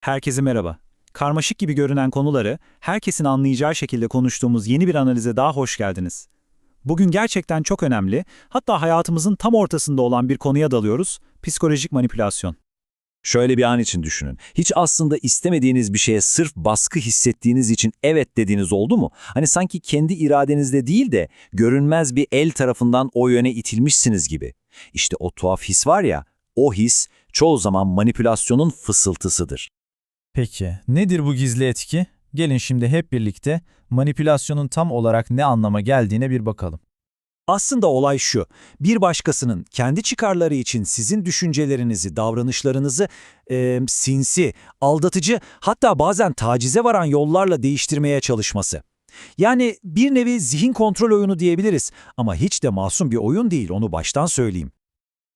Herkese merhaba. Karmaşık gibi görünen konuları herkesin anlayacağı şekilde konuştuğumuz yeni bir analize daha hoş geldiniz. Bugün gerçekten çok önemli, hatta hayatımızın tam ortasında olan bir konuya dalıyoruz, psikolojik manipülasyon. Şöyle bir an için düşünün. Hiç aslında istemediğiniz bir şeye sırf baskı hissettiğiniz için evet dediğiniz oldu mu? Hani sanki kendi iradenizde değil de görünmez bir el tarafından o yöne itilmişsiniz gibi. İşte o tuhaf his var ya, o his çoğu zaman manipülasyonun fısıltısıdır. Peki, nedir bu gizli etki? Gelin şimdi hep birlikte manipülasyonun tam olarak ne anlama geldiğine bir bakalım. Aslında olay şu, bir başkasının kendi çıkarları için sizin düşüncelerinizi, davranışlarınızı eee, sinsi, aldatıcı, hatta bazen tacize varan yollarla değiştirmeye çalışması. Yani bir nevi zihin kontrol oyunu diyebiliriz ama hiç de masum bir oyun değil, onu baştan söyleyeyim.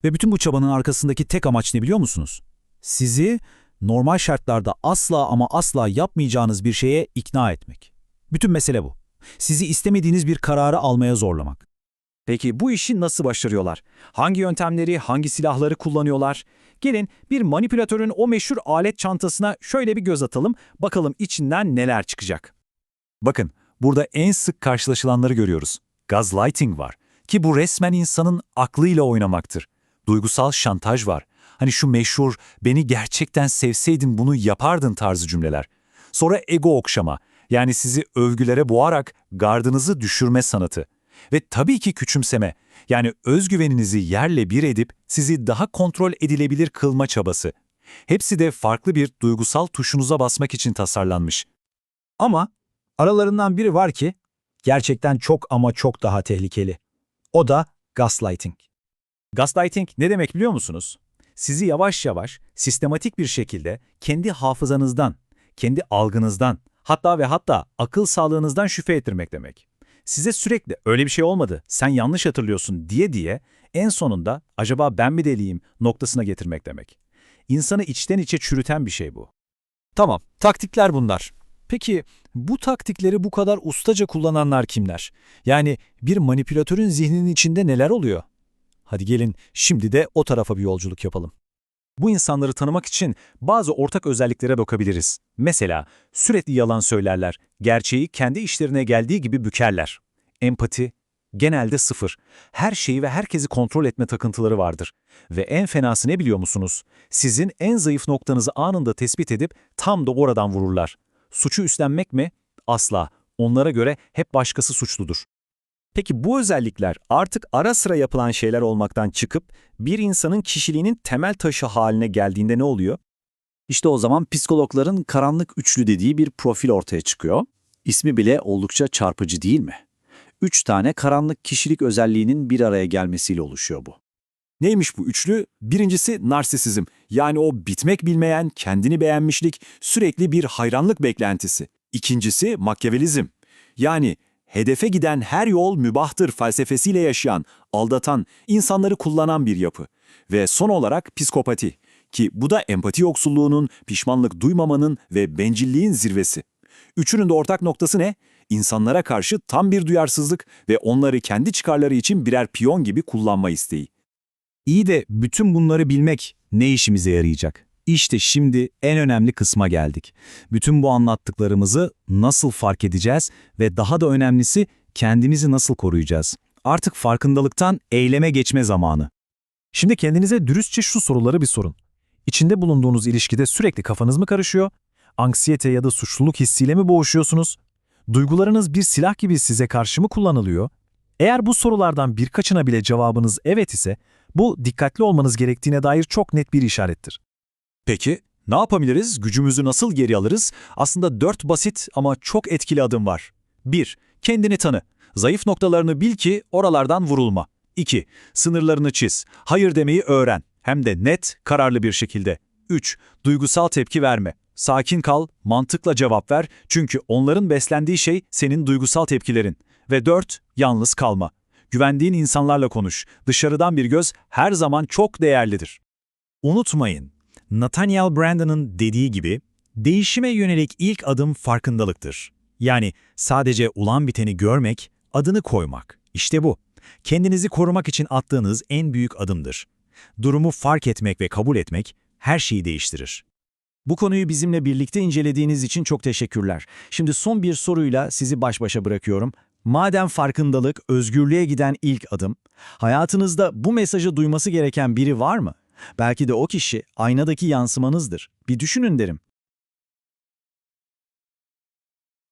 Ve bütün bu çabanın arkasındaki tek amaç ne biliyor musunuz? Sizi normal şartlarda asla ama asla yapmayacağınız bir şeye ikna etmek. Bütün mesele bu. Sizi istemediğiniz bir kararı almaya zorlamak. Peki bu işi nasıl başarıyorlar? Hangi yöntemleri, hangi silahları kullanıyorlar? Gelin bir manipülatörün o meşhur alet çantasına şöyle bir göz atalım, bakalım içinden neler çıkacak. Bakın, burada en sık karşılaşılanları görüyoruz. Gaslighting var ki bu resmen insanın aklıyla oynamaktır. Duygusal şantaj var. Hani şu meşhur, beni gerçekten sevseydin bunu yapardın tarzı cümleler. Sonra ego okşama, yani sizi övgülere boğarak gardınızı düşürme sanatı. Ve tabii ki küçümseme, yani özgüveninizi yerle bir edip sizi daha kontrol edilebilir kılma çabası. Hepsi de farklı bir duygusal tuşunuza basmak için tasarlanmış. Ama aralarından biri var ki gerçekten çok ama çok daha tehlikeli. O da gaslighting. Gaslighting ne demek biliyor musunuz? Sizi yavaş yavaş, sistematik bir şekilde kendi hafızanızdan, kendi algınızdan, hatta ve hatta akıl sağlığınızdan şüphe ettirmek demek. Size sürekli öyle bir şey olmadı, sen yanlış hatırlıyorsun diye diye en sonunda acaba ben mi deliyim noktasına getirmek demek. İnsanı içten içe çürüten bir şey bu. Tamam, taktikler bunlar. Peki bu taktikleri bu kadar ustaca kullananlar kimler? Yani bir manipülatörün zihninin içinde neler oluyor? Hadi gelin şimdi de o tarafa bir yolculuk yapalım. Bu insanları tanımak için bazı ortak özelliklere bakabiliriz. Mesela sürekli yalan söylerler, gerçeği kendi işlerine geldiği gibi bükerler. Empati genelde sıfır. Her şeyi ve herkesi kontrol etme takıntıları vardır. Ve en fenası ne biliyor musunuz? Sizin en zayıf noktanızı anında tespit edip tam da oradan vururlar. Suçu üstlenmek mi? Asla. Onlara göre hep başkası suçludur. Peki bu özellikler artık ara sıra yapılan şeyler olmaktan çıkıp bir insanın kişiliğinin temel taşı haline geldiğinde ne oluyor? İşte o zaman psikologların karanlık üçlü dediği bir profil ortaya çıkıyor. İsmi bile oldukça çarpıcı değil mi? Üç tane karanlık kişilik özelliğinin bir araya gelmesiyle oluşuyor bu. Neymiş bu üçlü? Birincisi narsisizm. Yani o bitmek bilmeyen, kendini beğenmişlik, sürekli bir hayranlık beklentisi. İkincisi makyavelizm. Yani hedefe giden her yol mübahtır felsefesiyle yaşayan, aldatan, insanları kullanan bir yapı. Ve son olarak psikopati. Ki bu da empati yoksulluğunun, pişmanlık duymamanın ve bencilliğin zirvesi. Üçünün de ortak noktası ne? İnsanlara karşı tam bir duyarsızlık ve onları kendi çıkarları için birer piyon gibi kullanma isteği. İyi de bütün bunları bilmek ne işimize yarayacak? İşte şimdi en önemli kısma geldik. Bütün bu anlattıklarımızı nasıl fark edeceğiz ve daha da önemlisi kendimizi nasıl koruyacağız? Artık farkındalıktan eyleme geçme zamanı. Şimdi kendinize dürüstçe şu soruları bir sorun. İçinde bulunduğunuz ilişkide sürekli kafanız mı karışıyor? Anksiyete ya da suçluluk hissiyle mi boğuşuyorsunuz? Duygularınız bir silah gibi size karşı mı kullanılıyor? Eğer bu sorulardan birkaçına bile cevabınız evet ise, bu dikkatli olmanız gerektiğine dair çok net bir işarettir. Peki ne yapabiliriz? Gücümüzü nasıl geri alırız? Aslında dört basit ama çok etkili adım var. 1. Kendini tanı. Zayıf noktalarını bil ki oralardan vurulma. 2. Sınırlarını çiz. Hayır demeyi öğren. Hem de net, kararlı bir şekilde. 3. Duygusal tepki verme. Sakin kal, mantıkla cevap ver çünkü onların beslendiği şey senin duygusal tepkilerin. Ve 4. Yalnız kalma. Güvendiğin insanlarla konuş. Dışarıdan bir göz her zaman çok değerlidir. Unutmayın, Nathaniel Brandon'ın dediği gibi, değişime yönelik ilk adım farkındalıktır. Yani sadece ulan biteni görmek, adını koymak. İşte bu. Kendinizi korumak için attığınız en büyük adımdır. Durumu fark etmek ve kabul etmek her şeyi değiştirir. Bu konuyu bizimle birlikte incelediğiniz için çok teşekkürler. Şimdi son bir soruyla sizi baş başa bırakıyorum. Madem farkındalık özgürlüğe giden ilk adım, hayatınızda bu mesajı duyması gereken biri var mı? Belki de o kişi aynadaki yansımanızdır. Bir düşünün derim.